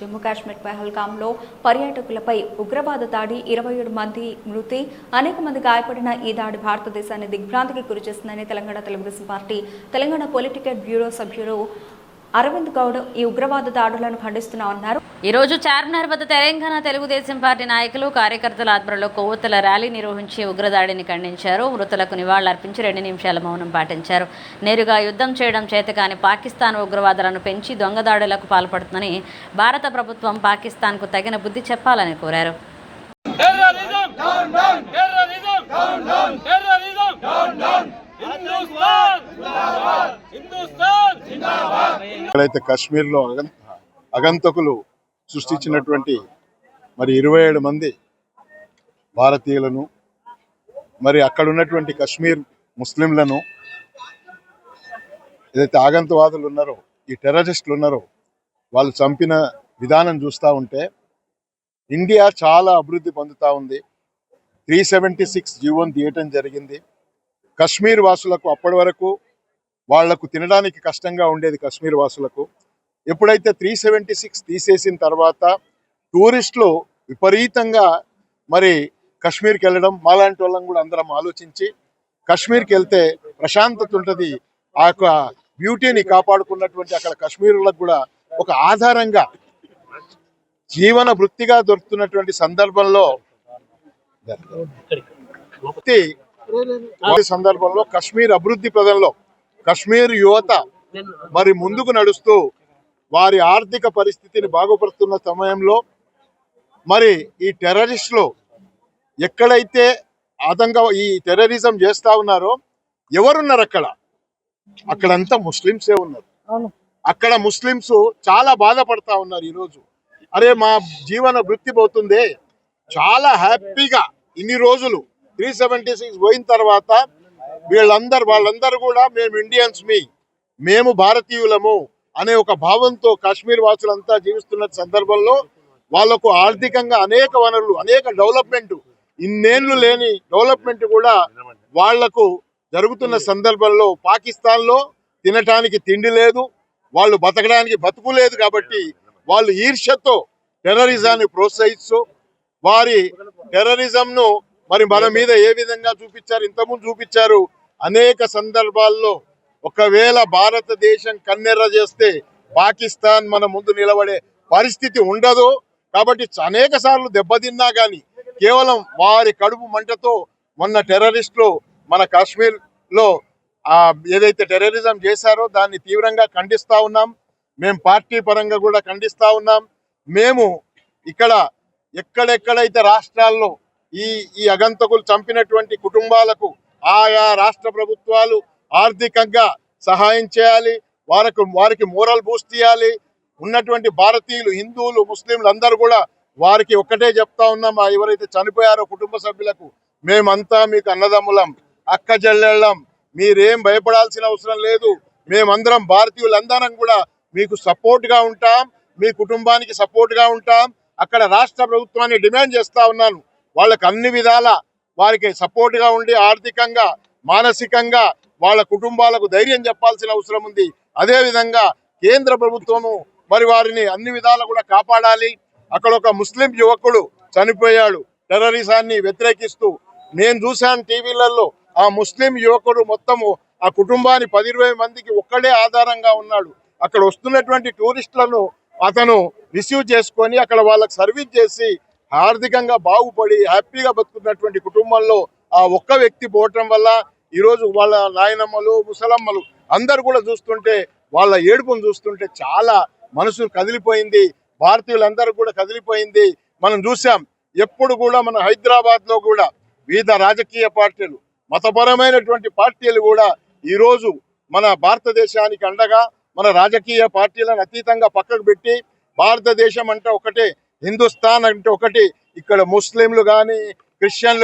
జమ్మూ కాశ్మీర్ పహల్గాంలో పర్యాటకులపై ఉగ్రవాద దాడి ఇరవై ఏడు మంది మృతి అనేక మంది గాయపడిన ఈ దాడి భారతదేశాన్ని దిగ్భ్రాంతికి గురిచేసిందని Telangana Telugu Desam party Telangana political bureau సభ్యుడు అరవింద్ గౌడ్ ఈ ఉగ్రవాద దాడులను ఖండిస్తున్నామన్నారు. ఈ రోజు చార్మినార్ వద్ద తెలంగాణ తెలుగుదేశం పార్టీ నాయకులు కార్యకర్తల ఆధ్వర్యంలో కొవ్వొత్తుల ర్యాలీ నిర్వహించి ఉగ్రదాడిని ఖండించారు. మృతులకు నివాళులర్పించి రెండు నిమిషాల మౌనం పాటించారు. నేరుగా యుద్ధం చేయడం చేతకాని పాకిస్తాన్ ఉగ్రవాదులను పెంచి దొంగదాడులకు పాల్పడుతుందని భారత ప్రభుత్వం పాకిస్తాన్కు తగిన బుద్ధి చెప్పాలని కోరారు! ఎక్కడైతే కాశ్మీర్లో అగంతకులు సృష్టించినటువంటి మరి ఇరవై ఏడు మంది భారతీయులను మరి అక్కడ ఉన్నటువంటి కశ్మీర్ ముస్లింలను ఏదైతే ఆగంతవాదులు ఉన్నారో ఈ టెర్రరిస్టులు ఉన్నారో వాళ్ళు చంపిన విధానం చూస్తూ ఉంటే ఇండియా చాలా అభివృద్ధి పొందుతూ ఉంది. త్రీ సెవెంటీ సిక్స్ జీవోని తీయటం జరిగింది. కశ్మీర్ వాసులకు అప్పటి వరకు వాళ్ళకు తినడానికి కష్టంగా ఉండేది కశ్మీర్ వాసులకు. ఎప్పుడైతే త్రీ సెవెంటీ సిక్స్ తీసేసిన తర్వాత టూరిస్టులు విపరీతంగా మరి కశ్మీర్కి వెళ్ళడం మాలాంటి వాళ్ళని కూడా అందరం ఆలోచించి కశ్మీర్కి వెళ్తే ప్రశాంతత ఉంటుంది. ఆ యొక్క బ్యూటీని కాపాడుకున్నటువంటి అక్కడ కశ్మీరులకు కూడా ఒక ఆధారంగా జీవన వృత్తిగా దొరుకుతున్నటువంటి సందర్భంలో సందర్భంలో కశ్మీర్ అభివృద్ధి ప్రదంలో కశ్మీర్ యువత మరి ముందుకు నడుస్తూ వారి ఆర్థిక పరిస్థితిని బాగుపరుస్తున్న సమయంలో మరి ఈ టెర్రరిస్టులు ఎక్కడైతే ఆతంక ఈ టెర్రరిజం చేస్తా ఉన్నారో ఎవరున్నారు అక్కడ? అక్కడంతా ముస్లింసే ఉన్నారు. అక్కడ ముస్లింస్ చాలా బాధపడతా ఉన్నారు ఈరోజు. అరే మా జీవన వృత్తి పోతుందే. చాలా హ్యాపీగా ఇన్ని రోజులు త్రీ సెవెంటీ సిక్స్ పోయిన తర్వాత వీళ్ళందరూ వాళ్ళందరూ కూడా మేము ఇండియన్స్ మీ మేము భారతీయులము. అనే ఒక భావంతో కాశ్మీర్ వాసులంతా జీవిస్తున్న సందర్భంలో వాళ్ళకు ఆర్థికంగా అనేక వనరులు అనేక డెవలప్మెంట్ ఇన్నేళ్ళు లేని డెవలప్మెంట్ కూడా వాళ్ళకు జరుగుతున్న సందర్భంలో పాకిస్తాన్లో తినటానికి తిండి లేదు వాళ్ళు బతకడానికి బతుకు లేదు కాబట్టి వాళ్ళు ఈర్ష్యతో టెర్రరిజాన్ని ప్రోత్సహిస్తూ వారి టెర్రరిజం ను మరి మన మీద ఏ విధంగా చూపించారు ఇంతకుముందు చూపించారు అనేక సందర్భాల్లో ఒకవేళ భారతదేశం కన్నెర్ర చేస్తే పాకిస్తాన్ మన ముందు నిలబడే పరిస్థితి ఉండదు. కాబట్టి అనేక సార్లు దెబ్బతిన్నా గాని కేవలం వారి కడుపు మంటతో మొన్న టెర్రరిస్టులు మన కాశ్మీర్లో ఆ ఏదైతే టెర్రరిజం చేశారో దాన్ని తీవ్రంగా ఖండిస్తా ఉన్నాం. మేము పార్టీ పరంగా కూడా ఖండిస్తా ఉన్నాం. మేము ఇక్కడ ఎక్కడెక్కడైతే రాష్ట్రాల్లో ఈ ఈ అగంతకులు చంపినటువంటి కుటుంబాలకు ఆయా రాష్ట్ర ప్రభుత్వాలు ఆర్థికంగా సహాయం చేయాలి వారికి వారికి మోరల్ బూస్ట్ ఇవ్వాలి. ఉన్నటువంటి భారతీయులు హిందువులు ముస్లింలు అందరూ కూడా వారికి ఒక్కటే చెప్తా ఉన్నాం ఆ ఎవరైతే చనిపోయారో కుటుంబ సభ్యులకు మేమంతా మీకు అన్నదమ్ములం అక్కజల్లెళ్ళం మీరేం భయపడాల్సిన అవసరం లేదు. మేమందరం భారతీయులందరం కూడా మీకు సపోర్ట్గా ఉంటాం మీ కుటుంబానికి సపోర్ట్గా ఉంటాం. అక్కడ రాష్ట్ర ప్రభుత్వాన్ని డిమాండ్ చేస్తా ఉన్నాను. వాళ్ళకి అన్ని విధాల వారికి సపోర్ట్గా ఉండి ఆర్థికంగా మానసికంగా వాళ్ళ కుటుంబాలకు ధైర్యం చెప్పాల్సిన అవసరం ఉంది. అదే విధంగా కేంద్ర ప్రభుత్వము మరి వారిని అన్ని విధాలు కూడా కాపాడాలి. అక్కడ ఒక ముస్లిం యువకుడు చనిపోయాడు. టెర్రరిజాన్ని వ్యతిరేకిస్తూ నేను చూశాను టీవీలలో ఆ ముస్లిం యువకుడు మొత్తము ఆ కుటుంబాన్ని పది ఇరవై మందికి ఒక్కడే ఆధారంగా ఉన్నాడు. అక్కడ వస్తున్నటువంటి టూరిస్టులను అతను రిసీవ్ చేసుకొని అక్కడ వాళ్ళకి సర్వీస్ చేసి ఆర్థికంగా బాగుపడి హ్యాపీగా బతుకున్నటువంటి కుటుంబంలో ఆ ఒక్క వ్యక్తి పోవటం వల్ల ఈరోజు వాళ్ళ నాయనమ్మలు ముసలమ్మలు అందరు కూడా చూస్తుంటే వాళ్ళ ఏడుపును చూస్తుంటే చాలా మనసు కదిలిపోయింది. భారతీయులందరూ కూడా కదిలిపోయింది. మనం చూసాం ఎప్పుడు కూడా మన హైదరాబాద్లో కూడా వివిధ రాజకీయ పార్టీలు మతపరమైనటువంటి పార్టీలు కూడా ఈరోజు మన భారతదేశానికి అండగా మన రాజకీయ పార్టీలను అతీతంగా పక్కకు పెట్టి భారతదేశం అంటే ఒకటే హిందుస్థాన్ అంటే ఒకటి ఇక్కడ ముస్లింలు కానీ క్రిస్టియన్లు